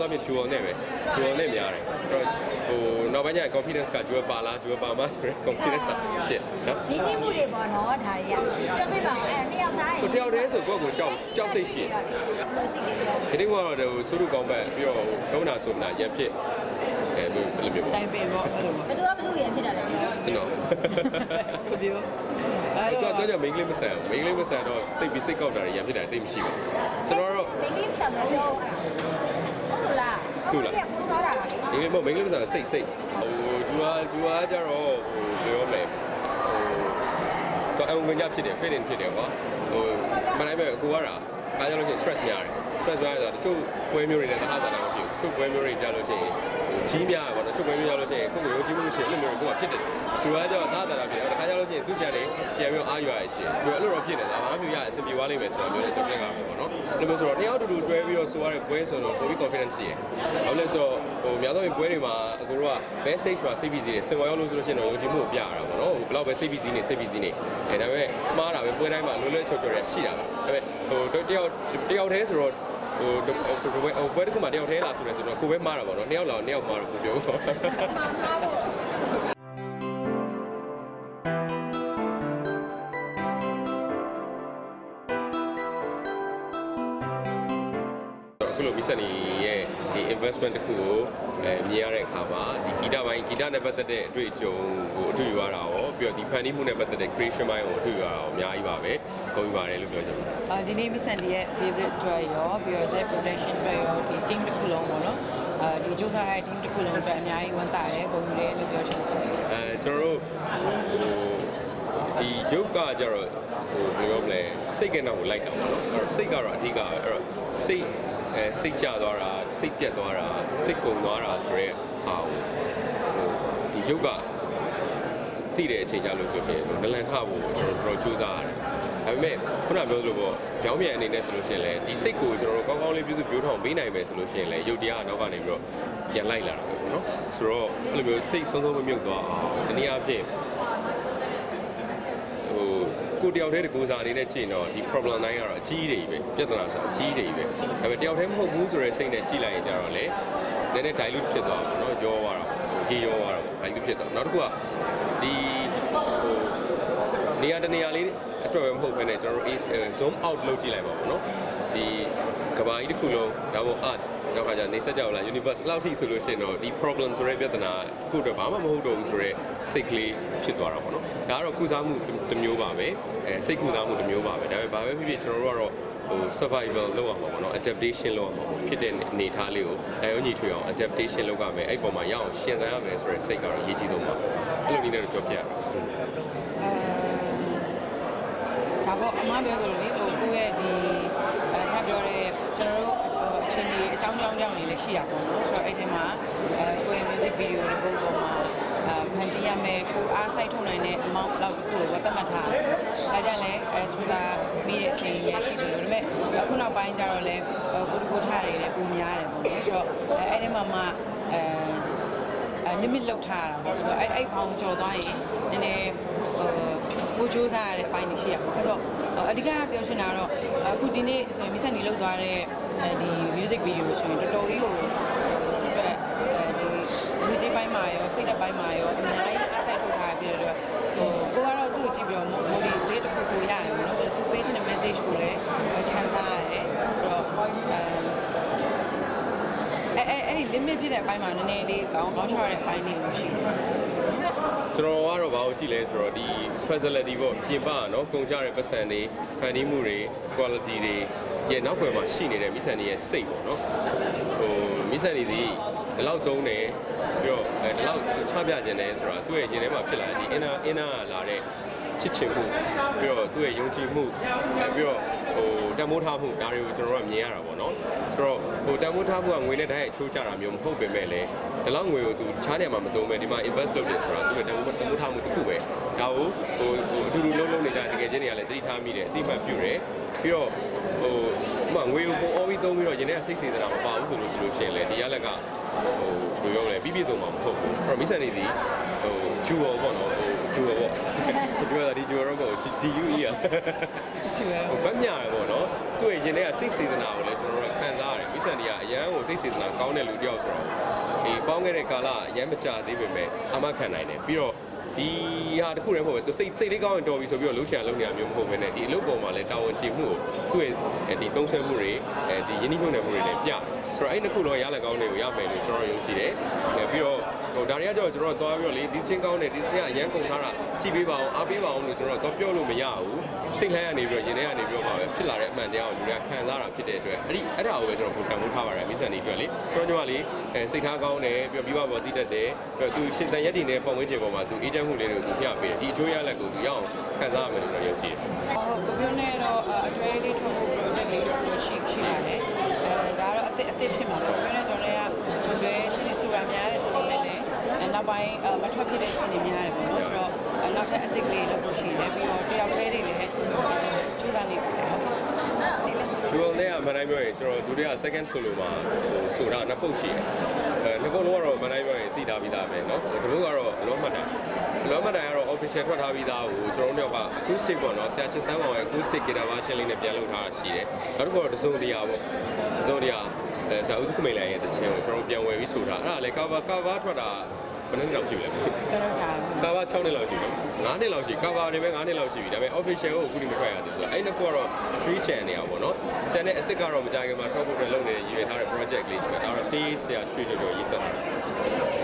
များသောအားဖြင့် jewel နဲ့ပဲ jewel နဲ့များတယ်အဲ့တော့ဟိုနောက်ပိုင်းကျရင် confidence က jewel ပါလား jewel ပါမဆိုတဲ့ confidence ကဖြစ်နော်ရင်းနှီးမှုတွေပေါ့နော်ဒါတွေကပြပြပါအဲ့နှစ်ယောက်သားကိုတယောက်တည်းဆိုကိုယ့်ကိုကြောက်ကြောက်စိတ်ရှိတယ်လို့ရှိတယ်ပြောဒီနေ့ကတော့ဟိုဆိုးလူကောင်းဘက်ပြီးတော့ဒုနာဆိုနာရက်ဖြစ်အဲဘယ်လိုမျိုးပေါ့တိုင်ပင်ပေါ့အဲ့လိုဘယ်သူကဘယ်သူရဖြစ်တာလဲပြောကျွန်တော်ပြောအဲ့တော့တော့ကြောင့် main လေးမဆန်ဘူး main လေးမဆန်တော့တိတ်ပြီးစိတ်ကောက်တာရံဖြစ်တာတိတ်မရှိဘူးကျွန်တော်တော့မိန်းကလေးဆက်မပြော ဟုတ်လားဟုတ်လားပူသွားတာလားဒီလိုပေါ့ main လေးမဆန်စိတ်စိတ်ဟိုဂျူဟာဂျူဟာကြတော့ဟိုဘယ်လိုလဲဟိုတော့အုံဝင်ကြဖြစ်တယ် feeling ဖြစ်တယ်ကွာဟိုမနိုင်မဲ့ကိုကတော့ အားကြလို့ရှိရင် stress များတယ် stress များရတော့တချို့ပွဲမျိုးတွေနဲ့တခါတည်းတော့မဖြစ်ဘူးတချို့ပွဲမျိုးတွေကြလို့ရှိရင်ကြီးများပါတော့တချို့ပွဲမျိုးကြလို့ရှိရင်ကိုယ်ကိုယုံကြည်မှုရှိရင်အဲ့လိုမျိုးကိုယ်ကဖြစ်တယ်ဂျူဟာကြတော့သားတာဖြစ်တယ်တခါကြလို့ရှိရင်သူ့ချက်တွေပြန်ပြီးအားရရရှိတယ်ဂျူဟာအဲ့လိုတော့ဖြစ်နေတာအားမျိုးရအဆင်ပြေသွားလိမ့်မယ်ဆိုတော့ပြောတယ်ကျွန်တော်ကပေါ့နော်အဲ့လိုမျိုးဆိုတော့နှစ်ယောက်တူတူတွဲပြီးတော့ဆိုရတဲ့ပွဲဆိုတော့ပိုပြီး confidence ရှိတယ်ဘာလို့လဲဆိုတော့ ဟိုများသောအားဖြင့်ပွဲတွေမှာအကိုတို့က best stage မှာစိတ်ပီစီတယ်စင်ဝါရောက်လို့ဆိုလို့ရှိရင်တော့ယုံကြည်မှုကိုပြရတာပေါ့နော်ဘယ်လောက်ပဲစိတ်ပီစီနေစိတ်ပီစီနေအဲဒါပေမဲ့မှားတာပဲပွဲတိုင်းမှာလွယ်လွယ်ချော်ချော်တွေရှိတာပဲဒါပေမဲ့ဟိုတယောက်တယောက်တည်းဆိုတော့ဟိုဟိုဘယ်တစ်ခုမှတယောက်တည်းလာဆိုလဲဆိုတော့ကိုပဲမှားတာပေါ့နော်နှစ်ယောက်လာနှစ်ယောက်မှားတော့ကိုပြောတော့ ခုလိုမီဆက်နီရဲ့ဒီ investment တစ်ခုကိုအဲမြင်ရတဲ့အခါမှာဒီဂီတပိုင်းဂီတနဲ့ပတ်သက်တဲ့အတွေ့အကြုံကိုအထူးယူရတာရောပြီးတော့ဒီဖန်တီးမှုနဲ့ပတ်သက်တဲ့ creation ပိုင်းကိုအထူးယူရတာရောအများကြီးပါပဲဂုဏ်ယူပါတယ်လို့ပြောချင်ပါတယ်အာဒီနေ့မဆန်ဒီရဲ့ favorite အတွက်ရောပြီးတော့ set production အတွက်ရောဒီ team တစ်ခုလုံးပေါ့နော်အာဒီစူးစမ်းတဲ့ team တစ်ခုလုံးအတွက်အများကြီးဝမ်းသာတယ်ပုံယူတယ်လို့ပြောချင်ပါတယ်အဲကျွန်တော်တို့ဟိုဒီယုတ်ကကြတော့ဟိုဘယ်လိုပြောမလဲစိတ်ကနောက်ကိုလိုက်တာပေါ့နော်အဲ့တော့စိတ်ကတော့အဓိကပဲအဲ့တော့စိတ် အဲစိတ်ကြသွားတာစိတ်ပြတ်သွားတာစိတ်ကုန်သွားတာဆိုရဲဟာဟိုဒီယုတ်ကတည်တဲ့အချိန်ကြလို့ဆိုရင်နလန်ထဖို့ကျွန်တော်တို့ကြိုးစားရတယ်ဒါပေမဲ့ခုနပြောသလိုပေါ့ပြောင်းပြန်အနေနဲ့ဆိုလို့ရှိရင်လည်းဒီစိတ်ကိုကျွန်တော်တို့ကောင်းကောင်းလေးပြုစုပြောထောင်ပေးနိုင်မယ်ဆိုလို့ရှိရင်လည်းယုတ်တရားကနောက်ကနေပြီးတော့ပြန်လိုက်လာတာပဲပေါ့နော်ဆိုတော့အဲ့လိုမျိုးစိတ်ဆုံးဆုံးမမြုပ်သွားအောင်ဒီနေ့အဖြစ်ဟို ကိုတယောက်တည်းတကူစားအနေနဲ့ကြည့်ရင်တော့ဒီ problem တိုင်းကတော့အကြီးတွေပဲပြဿနာဆိုအကြီးတွေပဲဒါပေမဲ့တယောက်တည်းမဟုတ်ဘူးဆိုတဲ့စိတ်နဲ့ကြည့်လိုက်ရင်ကြတော့လေနည်းနည်း dilute ဖြစ်သွားပါတော့ရောသွားတာဟိုကြီးရောသွားတာပေါ့ dilute ဖြစ်သွားနောက်တစ်ခုကဒီဟိုနေရာတနေရာလေး အတွက်ပဲမဟုတ်ဘဲနဲ့ကျွန်တော်တို့ zoom out လုပ်ကြည့်လိုက်ပါဘောနော်ဒီကဘာကြီးတစ်ခုလုံးဒါမှမဟုတ် art နောက်ခါကျနေဆက်ကြောက်လာ universe လောက်ထိဆိုလို့ရှိရင်တော့ဒီ problem ဆိုတဲ့ပြဿနာကိုတော့ဘာမှမဟုတ်တော့ဘူးဆိုတော့စိတ်ကလေးဖြစ်သွားတာပေါ့နော်ဒါကတော့ကုစားမှုတစ်မျိုးပါပဲအဲစိတ်ကုစားမှုတစ်မျိုးပါပဲဒါပေမဲ့ဘာပဲဖြစ်ဖြစ်ကျွန်တော်တို့ကတော့ဟို survival လုပ်ရမှာပေါ့နော် adaptation လုပ်ရမှာပေါ့ဖြစ်တဲ့အနေအထားလေးကိုအယုံညီထွေအောင် adaptation လုပ်ရမယ်အဲ့ပုံမှာရအောင်ရှင်းသန်ရမယ်ဆိုတဲ့စိတ်ကတော့အရေးကြီးဆုံးပါအဲ့လိုနည်းနဲ့တော့ကြောက်ပြရတာ ဒါပေါ့အ မားပြောသလိုလေဟိုကိုယ့်ရဲ့ဒီအဲထပ်ပြောတဲ့ကျွန်တော်တို့အချိန်ကြီးအကြောင်းကြောင်းကြောင်းတွေလည်းရှိတာပေါ့နော်ဆိုတော့အဲ့ဒီမှာအဲကိုယ့်ရဲ့ music video တွေပုံပေါ်မှာအဲဖန်တီးရမယ်ကိုအားစိုက်ထုတ်နိုင်တဲ့ amount လောက်တစ်ခုကိုသတ်မှတ်ထားတယ်။ဒါကြောင့်လည်းအဲစူစာမိတဲ့အချိန်ရရှိတယ်လို့ဒါပေမဲ့အခုနောက်ပိုင်းကျတော့လည်းကိုတကူထားရတယ်လည်းပုံများတယ်ပေါ့နော်ဆိုတော့အဲအဲ့ဒီမှာမှအဲအဲ limit လောက်ထားတာပေါ့ဆိုတော့အဲ့အဲ့ဘောင်ကျော်သွားရင်နည်းနည်းဟိုကိုစူးစမ်းရတဲ့အပိုင်းတွေရှိရပါဘူးအဲ့တော့ အဓိကပြောချင်တာကတော့အခုဒီနေ့ဆိုရင်မိဆက်နေလောက်သွားတဲ့ဒီ music video ဆိုရင်တော်တော်လေးကိုဒီအတွက်အဲဒီလူကြီးပိုင်းမှာရောစိတ်သက်ပိုင်းမှာရောအများကြီးအားစိုက်ထုတ်ထားပြတဲ့အတွက်ဟိုကိုကတော့သူ့ကိုကြည့်ပြီးတော့ motivate လေးတစ်ခုကိုရတယ်ပေါ့နော်ဆိုတော့သူပေးချင်တဲ့ message ကိုလည်းခံစားရတယ်ဆိုတော့အဲအဲအဲ့ဒီ limit ဖြစ်တဲ့အပိုင်းမှာနည်းနည်းလေးကောင်းကောင်းချရတဲ့အပိုင်းလေးကိုရှိတယ် ကျွန်တော်ကတော့ဘာကိုကြည့်လဲဆိုတော့ဒီ facility ပေါ့ပြင်ပကနော်ကုန်ကြတဲ့ပတ်စံတွေဖန်တီးမှုတွေ quality တွေရဲ့နောက်ွယ်မှာရှိနေတဲ့မိဆန်တွေရဲ့စိတ်ပေါ့နော်ဟိုမိဆန်တွေဒီဒီလောက်တုံးတယ်ပြီးတော့အဲဒီလောက်ချပြခြင်းတယ်ဆိုတာသူ့ရဲ့ရင်ထဲမှာဖြစ်လာတဲ့ဒီ inner inner ကလာတဲ့ချစ်ချင်မှုပြီးတော့သူ့ရဲ့ယုံကြည်မှုအဲပြီးတော့ ဟိုတန်မိုးထားမှုဒါတွေကိုကျွန်တော်တို့ကမြင်ရတာပေါ့နော်ဆိုတော့ဟိုတန်မိုးထားမှုကငွေနဲ့တိုင်းအချိုးကျတာမျိုးမဟုတ်ပေမဲ့လည်းဒီလောက်ငွေကိုသူတခြားနေရာမှာမသုံးပဲဒီမှာ invest လုပ်တယ်ဆိုတာသူ့ရဲ့တန်မိုးတန်မိုးထားမှုတစ်ခုပဲဒါကိုဟိုဟိုအတူတူလုံးလုံးနေကြတကယ်ချင်းတွေကလည်းသတိထားမိတယ်အတိမတ်ပြုတယ်ပြီးတော့ဟိုဥပမာငွေကိုပုံအော်ပြီးသုံးပြီးတော့ရင်းနဲ့စိတ်စေတနာမပါဘူးဆိုလို့ဆိုလို့ရှိရင်လည်းဒီရလက်ကဟိုဘယ်လိုပြောလဲပြီးပြည့်စုံမှာမဟုတ်ဘူးအဲ့တော့မိဆန်နေသည်ဟိုဂျူဝေါ်ပေါ့နော်ဟိုဂျူရောပေါ့ ဂျူရောဒီဂျူရောပေါ့ DUE อ่ะချူရဲဟိုဗတ်မြရတယ်ပေါ့နော်သူ့ရဲ့ရင်ထဲကစိတ်စေတနာကိုလည်းကျွန်တော်တို့ခံစားရတယ်မိဆန်ဒီကအရန်ကိုစိတ်စေတနာကောင်းတဲ့လူတစ်ယောက်ဆိုတော့ဒီပေါင်းခဲ့တဲ့ကာလအရန်မကြသေးပေမဲ့အမခံနိုင်တယ်ပြီးတော့ ဒီဟာတစ်ခုတည်းမဟုတ်ပဲသူစိတ်စိတ်လေးကောင်းရင်တော်ပြီဆိုပြီးတော့လှုပ်ရှားလုပ်နေရမျိုးမဟုတ်ဘဲနဲ့ဒီအလုပ်ပေါ်မှာလည်းတာဝန်ကျေမှုကိုသူ့ရဲ့ဒီသုံးဆွဲမှုတွေအဲဒီယဉ်ကျေးမှုတွေမှုတွေလည်းပြတယ်ဆိုတော့အဲ့ဒီနှစ်ခုလုံးရလက်ကောင်းတွေကိုရမယ်လို့ကျွန်တော်ယုံကြည်တယ်ပြီးတော့ဟိုဒါတွေကကျတော့ကျွန်တော်သွားပြီးတော့လေဒီချင်းကောင်းတယ်ဒီချင်းကအရန်ကုန်ထားတာကြည့်ပေးပါအောင်အားပေးပါအောင်လို့ကျွန်တော်တော့ပြောလို့မရဘူးစိတ်လှမ်းရနေပြီးတော့ရင်ထဲကနေပြီးတော့မှပဲဖြစ်လာတဲ့အမှန်တရားကိုလူတွေကခံစားတာဖြစ်တဲ့အတွက်အဲ့ဒီအဲ့ဒါကိုပဲကျွန်တော်ပုံကံမှုထားပါတယ်မိဆန်ဒီအတွက်လေကျွန်တော်ညီမလေးအဲစိတ်ထားကောင်းတယ်ပြီးတော့ပြီးပါပေါ်တည်တတ်တယ်ပြီးတော့သူရှင်သန်ရက်တည်နေတဲ့ပုံဝန်းကျင်ပေါ်မှာသူအေးချမ်းမှုလေးတွေကိုသူမျှပေးတယ်ဒီအကျိုးရလက်ကိုသူရအောင်ခံစားရမယ်လို့တော့ယုံကြည်တယ်ဟုတ်ကိုမျိုးနဲ့တော့အတွဲလေးထုတ်ဖို့ project လေးတော့ရှိရှိပါတယ်အဲဒါတော့အသစ်အသစ်ဖြစ်မှာပေါ့မျိုးနဲ့ကျွန်တော်တွေကဆိုလွယ်ရှင်းနေဆိုတာများတယ်ဆိုတော့လည်းနောက်ပိုင်းမထွက်ဖြစ်တဲ့ရှင်းနေများတယ်ပေါ့နော်ဆိုတော့နောက်ထပ်အသစ်ကလေးလုပ်ဖို့ရှိတယ်ပြီးတော့တယောက်တည်းတွေလည်းကျူးစားနေပါတယ် ဟုတ် ချူအောင်နဲ့ကမန်တိုင်းပြောရင်ကျွန်တော်ဒုတိယ second solo မှာဟိုဆိုတာနှစ်ပုတ်ရှိတယ်အဲနှစ်ပုတ်လုံးကတော့မန်တိုင်းပြောရင်တည်ထားပြီးသားပဲเนาะဒီပုတ်ကတော့အလုံးမှတ်တာအလုံးမှတ်တာကတော့ official ထွက်ထားပြီးသားကိုကျွန်တော်တို့က acoustic ပေါ့เนาะဆရာချစ်ဆန်းကောင်ရဲ့ acoustic guitar version လေးနဲ့ပြန်လုပ်ထားတာရှိတယ်နောက်တစ်ခုတော့ဒဇုံတရားပေါ့ဒဇုံတရားအဲဆရာဦးကုမိန်လိုင်ရဲ့တခြင်းကိုကျွန်တော်ပြန်ဝယ်ပြီးဆိုတာအဲ့ဒါလည်း cover cover ထွက်တာ ဘယ်နှစ်လောက်ရှိလဲတော်တော်ကြာပြီကာဗာ6နှစ်လောက်ရှိပြီ9နှစ်လောက်ရှိကာဗာတွေပဲ9နှစ်လောက်ရှိပြီဒါပေမဲ့ official ကိုအခုထိမထွက်ရသေးဘူးဆိုတော့အဲ့နှစ်ခုကတော့3 channel နေအောင်ပေါ့နော် channel အစ်စ်ကတော့မကြခင်မှာထွက်ဖို့အတွက်လုပ်နေတဲ့ရည်ရွယ်ထားတဲ့ project လေးရှိတယ်ဒါတော့ pay ဆရာရွှေကျော်ကျော်ရေးဆက်တာ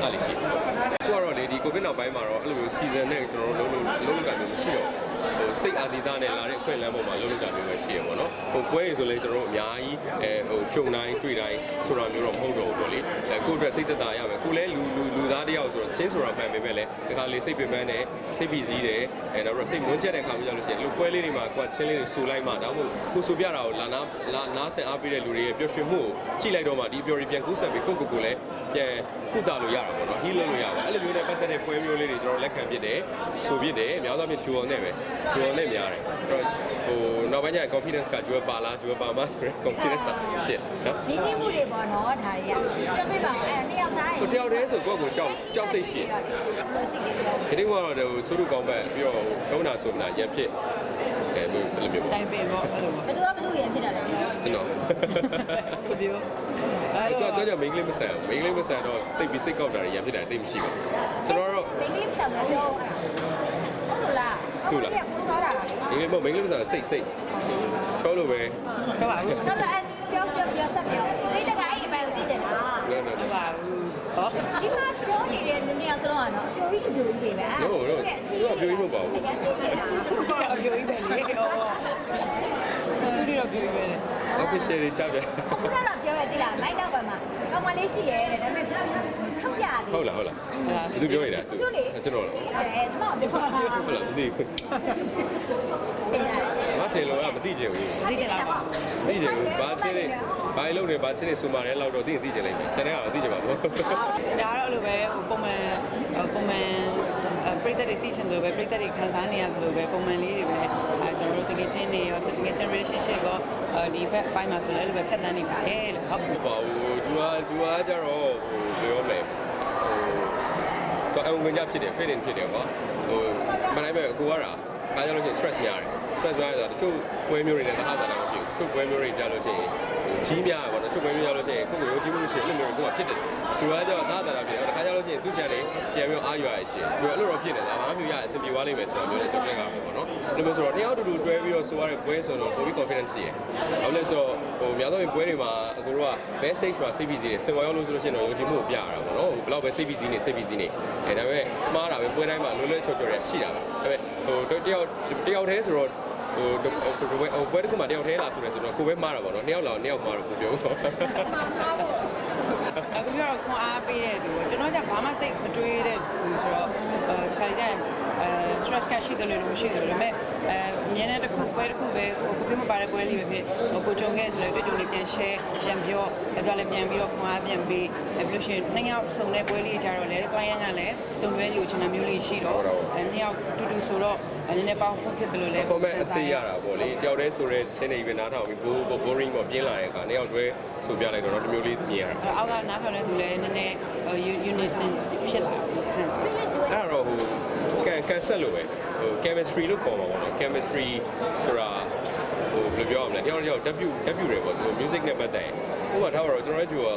အဲ့လေးရှိတယ်အခုကတော့လေဒီ covid နောက်ပိုင်းမှာတော့အဲ့လိုမျိုး season နဲ့ကျွန်တော်တို့လုံးလုံးလုံးလုံးတာမျိုးမရှိတော့ဟို စိတ်အာတိသားနဲ့လာတဲ့အခွင့်အလမ်းပေါ်မှာလုံးလုံးတာမျိုးပဲရှိရပေါ့နော်ဟိုပွဲရင်ဆိုလဲကျွန်တော်တို့အများကြီးအဲဟိုဂျုံတိုင်းတွေ့တိုင်းဆိုတာမျိုးတော့မဟုတ်တော့ဘူးပေါ့လေအဲကိုယ့်အတွက်စိတ်သက်သာရမယ်ကိုလည်းလူလူလူသားတယောက်ဆိုတော့ချင်းဆိုတာမှန်ပေမဲ့လည်းဒီခါလေးစိတ်ပင်ပန်းတယ်စိတ်ပြီးစည်းတယ်အဲနောက်တော့စိတ်မွန်းကျက်တဲ့ခါမျိုးကြောင့်လို့ရှိရင်လူပွဲလေးတွေမှာကိုယ်ချင်းလေးတွေဆူလိုက်မှဒါမှမဟုတ်ကိုဆူပြတာကိုလာနာလာနာဆင်အားပေးတဲ့လူတွေရဲ့ပျော်ရွှင်မှုကိုကြည့်လိုက်တော့မှဒီပျော်ရည်ပြန်ကူးဆက်ပြီးကိုယ့်ကိုယ်ကိုလည်း ပြန်ကုသလို့ရတာပေါ့နော်ဟီးလို့လို့ရပါအဲ့လိုမျိုးနဲ့ပတ်သက်တဲ့ပွဲမျိုးလေးတွေကျွန်တော်လက်ခံဖြစ်တယ်ဆိုဖြစ်တယ်အများဆုံးဖြင့်ဂျူအောင်နဲ့ပဲဂျူအောင်နဲ့များတယ်အဲ့တော့ဟိုနောက်ပိုင်းကျရင် confidence ကဂျူပါလားဂျူပါမဆိုတဲ့ confidence ဖြစ်နော်ရင်းနှီးမှုတွေပေါ့နော်ဒါတွေကပြောပြပါဦးအဲ့နှစ်ယောက်သားကိုတယောက်တည်းဆိုကိုယ့်ကိုကြောက်ကြောက်စိတ်ရှိတယ်လို့ရှိတယ်ပြောဒီနေ့ကတော့ဟိုသူတို့ကောင်းပဲပြီးတော့ဒုံနာဆိုမနာရံဖြစ်အဲလိုလိုမျိုးပေါ့တိုင်ပင်ပေါ့အဲ့လိုဘယ်သူကဘယ်သူရင်ဖြစ်တာလဲပြောကျွန်တော်ကိုပြော အဲ့တော့တော့ကြောင့် main လေးမဆန်ဘူး main လေးမဆန်တော့တိတ်ပြီးစိတ်ကောက်တာရံဖြစ်တာတိတ်မရှိပါဘူးကျွန်တော်တော့မင်းကလေးပြောင်းတယ်ပြောအဲ့ဟုတ်လားဟုတ်လားပူသွားတာ main လေးမဟုတ် main လေးမဆန်စိတ်စိတ်ချောလို့ပဲဟုတ်ပါဘူးဟုတ်လားပြောပြောပြောဆက်ပြောဒီတကအဲ့အပိုင်းကိုသိတယ်လားနော်နော်ဟုတ်ပါဘူးဟောဒီမှာပြောနေတဲ့လူနှစ်ယောက်စလုံးကတော့အပြိုကြီးတူတူတွေပဲနော်နော်သူကပြောရမှာပါဘူးအဲ့ဒါသိတယ်လားအပြိုကြီးပဲလေဟောသူတို့တော့ပြောပြီးပဲလေ official တွေချပြခုနကပြောရသေးလားလိုက်တော့ကမှကောင်းမလေးရှိရဲတဲ့ဒါပေမဲ့ထောက်ပြတယ်ဟုတ်လားဟုတ်လားသူပြောနေတာသူကျွန်တော်လားအဲကျွန်တော်ပြောတာဟုတ်လားမသိဘူးတင်တယ်မထင်လို့ကမသိချင်ဘူးသိကြလားပါမသိချင်ဘူးဘာချင်းနေဘာလုံးနေဘာချင်းနေစူမာရဲလောက်တော့သိသိချင်လိုက်မယ်ဆန်တဲ့ကတော့သိချင်ပါဘူးဒါတော့အဲ့လိုပဲဟိုပုံမှန်ပုံမှန် ပရိသတ်တွေသိချင်တယ်ပဲပရိသတ်တွေခံစားနေရတယ်လို့ပဲပုံမှန်လေးတွေပဲအဲကျွန်တော်တို့တကယ်ချင်းနေရောတကယ်ချင်း relationship ကိုဒီဘက်အပိုင်းမှာဆိုလည်းအဲ့လိုပဲဖြတ်သန်းနေပါတယ်လို့ဟုတ်ဟုတ်ပါဘူးဂျူဟာဂျူဟာကျတော့ဟိုပြောမယ်ဟိုတော့အုံဝင်ကြဖြစ်တယ် feeling ဖြစ်တယ်ကွာဟိုမနိုင်မဲ့ကိုကတော့အားကြလို့ရှိရင် stress များတယ် stress များရဆိုတော့တချို့ပွဲမျိုးတွေနဲ့တခါတည်းမဖြစ်ဘူးတချို့ပွဲမျိုးတွေကြလို့ရှိရင်ကြီးများပါတော့တ ချို့ပွဲမျိုးကြလို့ရှိရင်ကိုယ်ကိုရုံးကြည့်မှုရှိရင်အဲ့လိုမျိုးကိုယ်ကဖြစ်တယ်ဂျူဟာကျတော့သားတာဖြစ်တယ်တခါကြလို့ရှိရင်သူ့ချန်တွေပြန်ပြီးအားရရရှိတယ်ဂျူဟာအဲ့လိုတော့ဖြစ်နေတာအားမျိုးရအဆင်ပြေသွားလိမ့်မယ်ဆိုတော့ပြောတယ်ကျွန်တော်ကပေါ့နော်အဲ့လိုမျိုးဆိုတော့တယောက်တူတူတွဲပြီးတော့ဆိုရတဲ့ပွဲဆိုတော့ပိုပြီး confidence ရှိတယ်ဟုတ်လဲဆိုတော့ဟိုများသောပွဲတွေမှာအကိုတို့က best stage မှာ CPC တွေစင်ဝါရောက်လို့ဆိုလို့ရှိရင်တော့ယုံကြည်မှုကိုပြရတာပေါ့နော်ဘယ်လောက်ပဲ CPC နေ CPC နေအဲဒါပေမဲ့မှားတာပဲပွဲတိုင်းမှာလွယ်လွယ်ချော်ချော်ရရှိတာပဲဒါပေမဲ့ဟိုတယောက်တယောက်တည်းဆိုတော့ ဟိုဟိုပွဲတစ်ခုမှတယောက်တည်းလာဆိုလဲဆိုတော့ကိုပဲမှားတာပေါ့နော်နှစ်ယောက်လောက်နှစ်ယောက်မှားတော့ကိုပြောတော့အခုပြောတော့ခွန်အားပေးတဲ့သူကျွန်တော်ကဘာမှတိတ်မတွေးတဲ့သူဆိုတော့အဲခါကြရင်အဲ stress ကရှိတယ်လို့မရှိတယ်ဒါပေမဲ့အဲမြင်းတဲ့တစ်ခုပွဲတစ်ခုပဲဟိုကိုပြမပါတဲ့ပွဲလေးပဲဖြစ်ဟိုကိုကြုံခဲ့တယ်တွေ့ကြုံလေးပြန် share ပြန်ပြောအဲ့ဒါလည်းပြန်ပြီးတော့ခွန်အားပြန်ပေးအဲပြီးလို့ရှိရင်နှစ်ယောက်စုံတဲ့ပွဲလေးကြတော့လေ client ကလည်းစုံတွဲလိုချင်တာမျိုးလေးရှိတော့အဲနှစ်ယောက်တူတူဆိုတော့နည်းနည်း powerful ဖြစ်တယ်လို့လည်း format အသေးရတာပေါ့လေတယောက်တည်းဆိုတဲ့ရှင်းနေပြီနားထောင်ပြီး boring ပေါ့ပြင်းလာတဲ့အခါနှစ်ယောက်တွဲဆိုပြလိုက်တော့တမျိုးလေးမြင်ရတာအောက်ကနားထောင်တဲ့သူလည်းနည်းနည်း unison ဖြစ်လာတယ်ခံစားပြီးလို့ကျွေးအဲ့ဒါတော့ဟိုကန်ကန်ဆက်လို့ပဲဟို chemistry လို့ခေါ်မှာပေါ့နော် chemistry ဆိုတာဟိုဘယ်လိုပြောရမလဲတယောက်တစ်ယောက် W W တွေပေါ့ဟို music နဲ့ပတ်သက်ရင်ဥပမာထားပါတော့ကျွန်တော်တို့က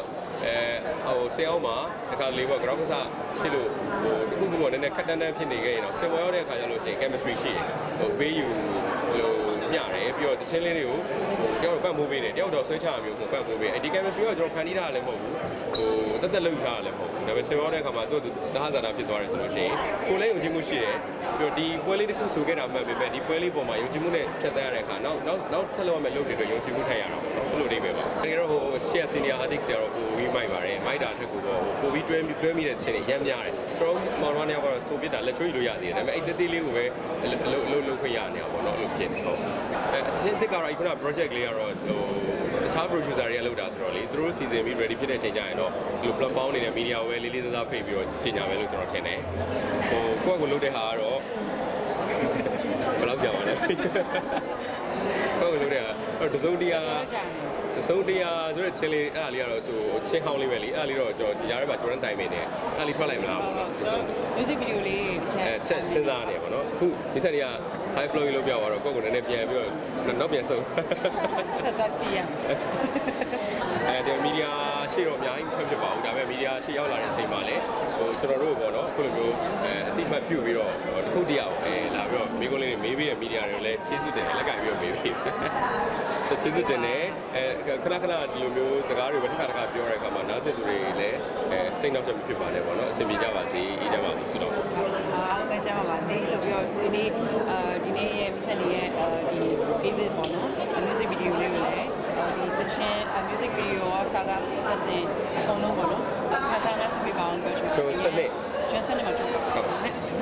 အဲဟိုဆင်အောင်မှာတခါလေးပေါ့ ground ကစားဖြစ်လို့ဟိုတခုခုပေါ့နည်းနည်းခက်တန်းတန်းဖြစ်နေခဲ့ရင်တော့ဆင်ပေါ်ရောက်တဲ့အခါကျလို့ရှိရင် chemistry ရှိတယ်ဟိုဘေးယူဟိုညတယ်ပြီးတော့တချင်းလေးတွေကိုဟိုတယောက်တော့ပတ်မိုးပေးတယ်တယောက်တော့ဆွဲချရမျိုးကိုပတ်မိုးပေးအဲ့ဒီ chemistry ကကျွန်တော်ဖန်တီးထားတာလည်းမဟုတ်ဘူးဟိုတက်တက်လုပ်ထားတာလည်းမဟုတ်ဘူးဒါပေမဲ့ဆင်ပေါ်တဲ့အခါမှာသူ့တဟဇာတာဖြစ်သွားတယ်ဆိုလို့ရှိရင်ကိုယ်လည်းယုံကြည်မှုရှိတယ် ပြီးတော့ဒီပွဲလေးတစ်ခုဆိုခဲ့တာမှန်ပေမဲ့ဒီပွဲလေးပေါ်မှာယုံကြည်မှုနဲ့ဖြတ်သန်းရတဲ့အခါနောက်နောက်နောက်ဆက်လုပ်ရမယ့်လုပ်တွေတော့ယုံကြည်မှုထည့်ရတော့ပေါ့နော်အဲ့လိုလေးပဲပါတကယ်တော့ဟို share senior artist ကတော့ပိုပြီးမိုက်ပါတယ်မိုက်တာထက်ကိုတော့ပိုပြီးတွဲတွဲမိတဲ့ချင်းတွေရမ်းများတယ်ကျွန်တော်မောင်တော်နှစ်ယောက်ကတော့ဆိုပြတာလက်ချွေးလို့ရသေးတယ်ဒါပေမဲ့အဲ့တသေးလေးကိုပဲအလုပ်အလုပ်လုပ်ခွင့်ရနေတာပေါ့နော်အဲ့လိုဖြစ်နေဟုတ်အဲအချင်းတစ်ကတော့အခုန project လေးကတော့ဟို တခြား producer တွေကလုပ်တာဆိုတော့လေသူတို့စီစဉ်ပြီး ready ဖြစ်တဲ့အချိန်ကျရင်တော့ဒီလို platform တွေနဲ့ media ဝဲလေးလေးစားစားဖိတ်ပြီးတော့ချိန်ညာပဲလို့ကျွန်တော်ထင်တယ်ဟိုကိုယ့်အကိုလုပ်တဲ့ဟာကတော့ဘယ်လောက်ကြာပါလဲကိုယ့်ကိုလုပ်တဲ့ဟာအဲ့တစုံတရာကြာနေအစိုးတရားဆိုတဲ့ချင်းလေးအဲ့ဒါလေးကတော့ဆိုချင်းဟောင်းလေးပဲလေအဲ့ဒါလေးတော့ကျွန်တော်ဒီကြားထဲမှာကျွန်တော်တိုင်နေတယ်အဲ့ဒါလေးထွက်လိုက်မလားပေါ့နော်ကျွန်တော် music video လေးတစ်ချက်အဲဆက်စဉ်းစားနေပါတော့အခုဒီဆက်တွေက high flow လို့ပြောတော့ကိုယ့်ကိုယ်နည်းနည်းပြန်ပြီးတော့နောက်ပြန်ဆုံးဆက်သွားချီရမယ်အဲဒီမီဒီယာရှေ့တော့အများကြီးဖွင့်ဖြစ်ပါဘူးဒါပေမဲ့မီဒီယာရှေ့ရောက်လာတဲ့အချိန်မှာလည်းဟိုကျွန်တော်တို့ပေါ့နော်အခုလိုမျိုးအဲအတိအမှတ်ပြုပြီးတော့တစ်ခုတည်းအောင်အဲလာပြီးတော့မိကုန်းလေးတွေမေးပြီးတဲ့မီဒီယာတွေကိုလည်းချေးစွတယ်လက်ကင်ပြီးတော့မေးပြီးချစ်စစ်တင်နေအဲခဏခဏဒီလိုမျိုးစကားတွေပဲတစ်ခါတစ်ခါပြောတဲ့အခါမှာနားဆင်သူတွေလည်းအဲ စိတ်နှောက်ချက်မဖြစ်ပါနဲ့ပေါ့နော်အဆင်ပြေကြပါစေအေးကြပါစေဆုတောင်းပါအားလုံးပဲကြားပါပါစေလို့ပြောဒီနေ့အာဒီနေ့ရဲ့မိဆက်နေရဲ့အာဒီ favorite ပေါ့နော်ဒီ music video လေးကိုလည်းအာဒီတချင်း music video ရောစာသားသက်စင်အကုန်လုံးပေါ့နော်ခါစားနာစပေးပါအောင်ပြောရှင်ကျွန်တော်စနစ်ကျွန်စနစ်မှာထုတ်ပါဟုတ်